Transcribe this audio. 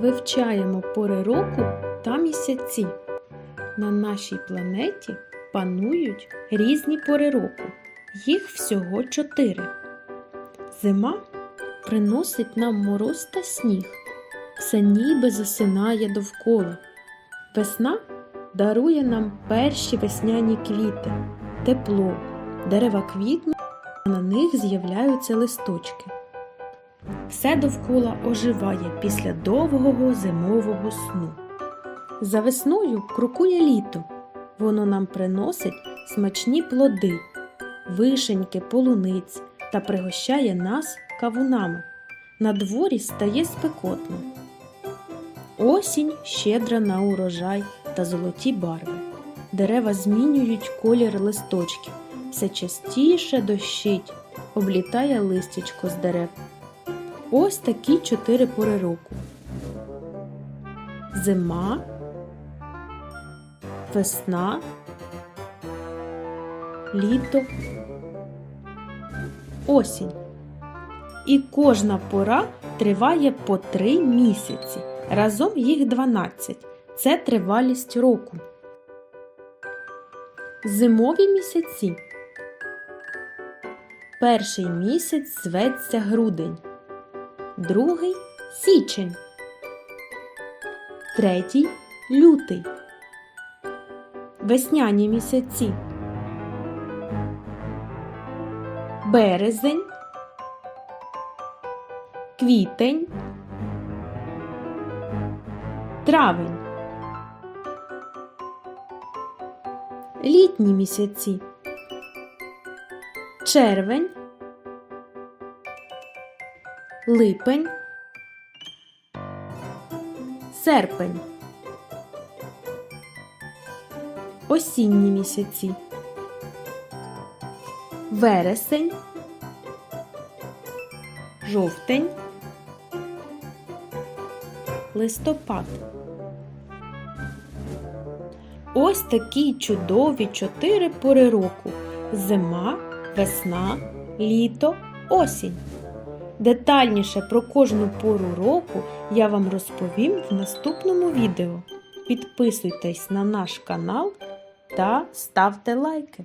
вивчаємо пори року та місяці. На нашій планеті панують різні пори року. Їх всього чотири. Зима приносить нам мороз та сніг. Все ніби засинає довкола. Весна дарує нам перші весняні квіти, тепло, дерева квітнуть, а на них з'являються листочки. Все довкола оживає після довгого зимового сну. За весною крокує літо. Воно нам приносить смачні плоди, вишеньки, полуниць та пригощає нас кавунами. На дворі стає спекотно. Осінь щедра на урожай та золоті барви. Дерева змінюють колір листочків, все частіше дощить, облітає листячко з дерев. Ось такі чотири пори року. Зима, весна, літо, осінь. І кожна пора триває по три місяці. Разом їх 12. Це тривалість року. Зимові місяці. Перший місяць зветься грудень, другий січень, третій лютий. Весняні місяці. Березень, квітень, травень. Літні місяці. Червень, липень, серпень. Осінні місяці. Вересень, жовтень, листопад. Ось такі чудові чотири пори року: зима, весна, літо, осінь. Детальніше про кожну пору року я вам розповім в наступному відео. Підписуйтесь на наш канал та ставте лайки.